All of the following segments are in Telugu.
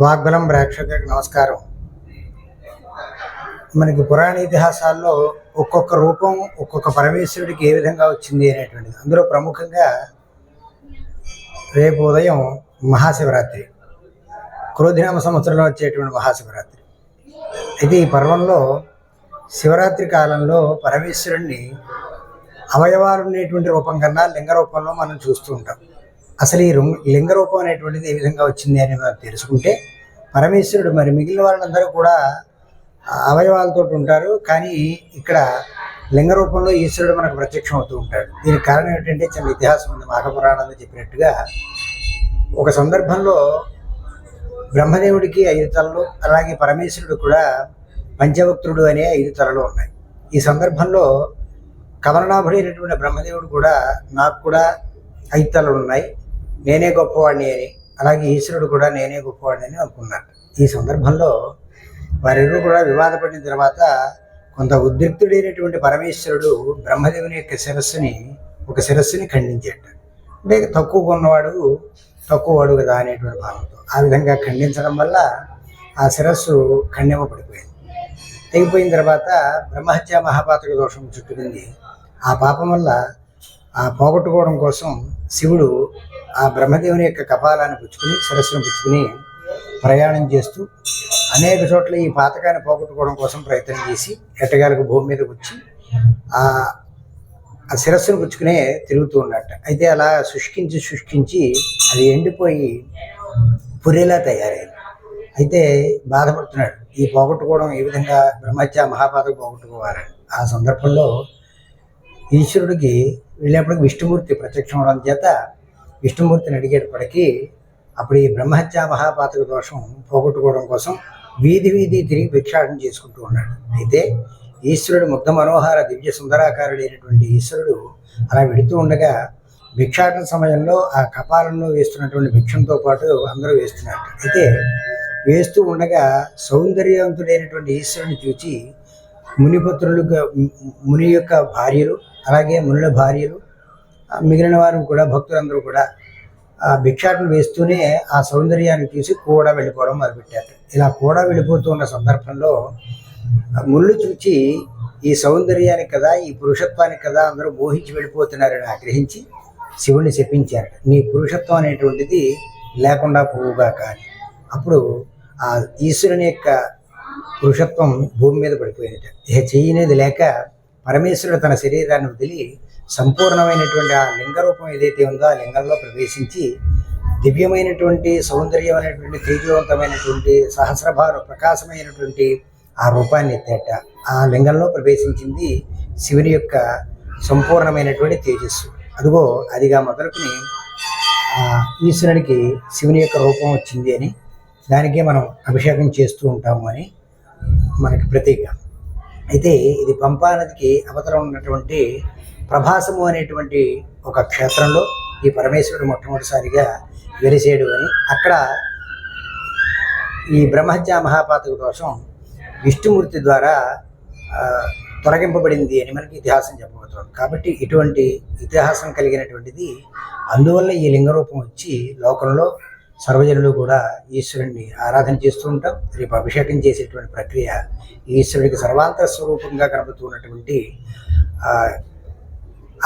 వాగ్బలం ప్రేక్షకులకు నమస్కారం. మనకి పురాణ ఇతిహాసాల్లో ఒక్కొక్క రూపం ఒక్కొక్క పరమేశ్వరుడికి ఏ విధంగా వచ్చింది అనేటువంటిది. అందులో ప్రముఖంగా రేపు ఉదయం మహాశివరాత్రి క్రోధినామ సంవత్సరంలో వచ్చేటువంటి మహాశివరాత్రి. అయితే ఈ పర్వంలో శివరాత్రి కాలంలో పరమేశ్వరుణ్ణి అవయవాలు ఉండేటువంటి రూపం కన్నా లింగ రూపంలో మనం చూస్తూ ఉంటాం. అసలు ఈ లింగ రూపం అనేటువంటిది ఏ విధంగా వచ్చింది అని మనం తెలుసుకుంటే పరమేశ్వరుడు మరి మిగిలిన వాళ్ళందరూ కూడా అవయవాలతో ఉంటారు. కానీ ఇక్కడ లింగ రూపంలో ఈశ్వరుడు మనకు ప్రత్యక్షం అవుతూ ఉంటాడు. దీనికి కారణం ఏంటంటే చిన్న ఇతిహాసం ఉంది. మాఘపురాణంలో చెప్పినట్టుగా ఒక సందర్భంలో బ్రహ్మదేవుడికి ఐదు తలలు అలాగే పరమేశ్వరుడు కూడా పంచవక్తుడు అనే ఐదు తలలు ఉన్నాయి. ఈ సందర్భంలో కమలనాభుడైనటువంటి బ్రహ్మదేవుడు కూడా నాకు కూడా ఐదు తలలు ఉన్నాయి. నేనే గొప్పవాడిని అని అలాగే ఈశ్వరుడు కూడా నేనే గొప్పవాడిని అని అనుకున్నాడు. ఈ సందర్భంలో వారిద్దరూ కూడా వివాదపడిన తర్వాత కొంత ఉద్రిక్తుడైనటువంటి పరమేశ్వరుడు బ్రహ్మదేవుని యొక్క శిరస్సుని ఒక శిరస్సుని ఖండించాడు. అంటే తక్కువ ఉన్నవాడు తక్కువవాడు కదా అనేటువంటి భావంతో ఆ విధంగా ఖండించడం వల్ల ఆ శిరస్సు ఖండింపబడిపోయింది. తెగిపోయిన తర్వాత బ్రహ్మహత్య మహాపాతక దోషం చుట్టుకుంది. ఆ పాపం వల్ల ఆ పోగొట్టుకోవడం కోసం శివుడు ఆ బ్రహ్మదేవుని యొక్క కపాలాన్ని పుచ్చుకుని శిరస్సును పుచ్చుకుని ప్రయాణం చేస్తూ అనేక చోట్ల ఈ పాతకాన్ని పోగొట్టుకోవడం కోసం ప్రయత్నం చేసి ఎట్టగాలకు భూమి మీదకి వచ్చి ఆ ఆ శిరస్సును పుచ్చుకునే తిరుగుతూ ఉన్నట్ట. అయితే అలా శుష్కించి శుష్కించి అది ఎండిపోయి పురిలా తయారైంది. అయితే బాధపడుతున్నాడు. ఈ పోగొట్టుకోవడం ఏ విధంగా బ్రహ్మత్య మహాపాతకు పోగొట్టుకోవాలని. ఆ సందర్భంలో ఈశ్వరుడికి వెళ్ళేప్పటికి విష్ణుమూర్తి ప్రత్యక్షం అవడం చేత విష్ణుమూర్తిని అడిగేటప్పటికీ అప్పుడు ఈ బ్రహ్మహత్య మహాపాతక దోషం పోగొట్టుకోవడం కోసం వీధి వీధి తిరిగి భిక్షాటన చేసుకుంటూ ఉన్నాడు. అయితే ఈశ్వరుడు ముగ్ధ మనోహర దివ్య సుందరాకారుడైనటువంటి ఈశ్వరుడు అలా వెడుతూ ఉండగా భిక్షాటన సమయంలో ఆ కపాలంలో వేస్తున్నటువంటి భిక్షంతో పాటు అందరూ వేస్తున్నారు. అయితే వేస్తూ ఉండగా సౌందర్యవంతుడైనటువంటి ఈశ్వరుని చూచి మునిపుత్రులు ముని యొక్క భార్యలు అలాగే మునుల భార్యలు మిగిలిన వారు కూడా భక్తులందరూ కూడా ఆ భిక్షాటన వేస్తూనే ఆ సౌందర్యాన్ని చూసి కూడా వెళ్ళిపోవడం మొదలుపెట్టారు. ఇలా కూడా వెళ్ళిపోతున్న సందర్భంలో ముళ్ళు చూచి ఈ సౌందర్యానికి కదా ఈ పురుషత్వానికి కదా అందరూ మోహించి వెళ్ళిపోతున్నారని ఆగ్రహించి శివుణ్ణి చెప్పించారు నీ పురుషత్వం అనేటువంటిది లేకుండా పోవుగా కానీ అప్పుడు ఆ ఈశ్వరుని యొక్క పురుషత్వం భూమి మీద పడిపోయింది ఇక చేయనేది లేక పరమేశ్వరుడు తన శరీరాన్ని వదిలి సంపూర్ణమైనటువంటి ఆ లింగ రూపం ఏదైతే ఉందో ఆ లింగంలో ప్రవేశించి దివ్యమైనటువంటి సౌందర్యమైనటువంటి తేజవంతమైనటువంటి సహస్రభార ప్రకాశమైనటువంటి ఆ రూపాన్ని ఎత్తేట ఆ లింగంలో ప్రవేశించింది శివుని యొక్క సంపూర్ణమైనటువంటి తేజస్సు. అదిగో అదిగా మొదలుకుని ఈశ్వరునికి శివుని యొక్క రూపం వచ్చింది అని దానికే మనం అభిషేకం చేస్తూ ఉంటాము అని మనకి ప్రతీక. అయితే ఇది పంపా నదికి అవతల ఉన్నటువంటి ప్రభాసము అనేటువంటి ఒక క్షేత్రంలో ఈ పరమేశ్వరుడు మొట్టమొదటిసారిగా వెలిసేడు అని. అక్కడ ఈ బ్రహ్మహత్య మహాపాతక దోషం విష్ణుమూర్తి ద్వారా తొలగింపబడింది అని మనకి ఇతిహాసం చెప్పబోతోంది కాబట్టి ఇటువంటి ఇతిహాసం కలిగినటువంటిది అందువల్ల ఈ లింగరూపం వచ్చి లోకంలో సర్వజనులు కూడా ఈశ్వరుణ్ణి ఆరాధన చేస్తూ ఉంటాం. రేపు అభిషేకం చేసేటువంటి ప్రక్రియ ఈశ్వరుడికి సర్వాంతర స్వరూపంగా కనబడుతున్నటువంటి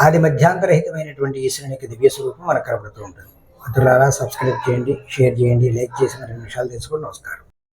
ఆది మధ్యాంతరహితమైనటువంటి ఈశ్వరునికి దివ్య స్వరూపం మనకు కనబడుతూ ఉంటుంది. మిత్రులారా సబ్స్క్రైబ్ చేయండి షేర్ చేయండి లైక్ చేసి మరి నిమిషాలు తెలుసుకోండి నమస్కారం.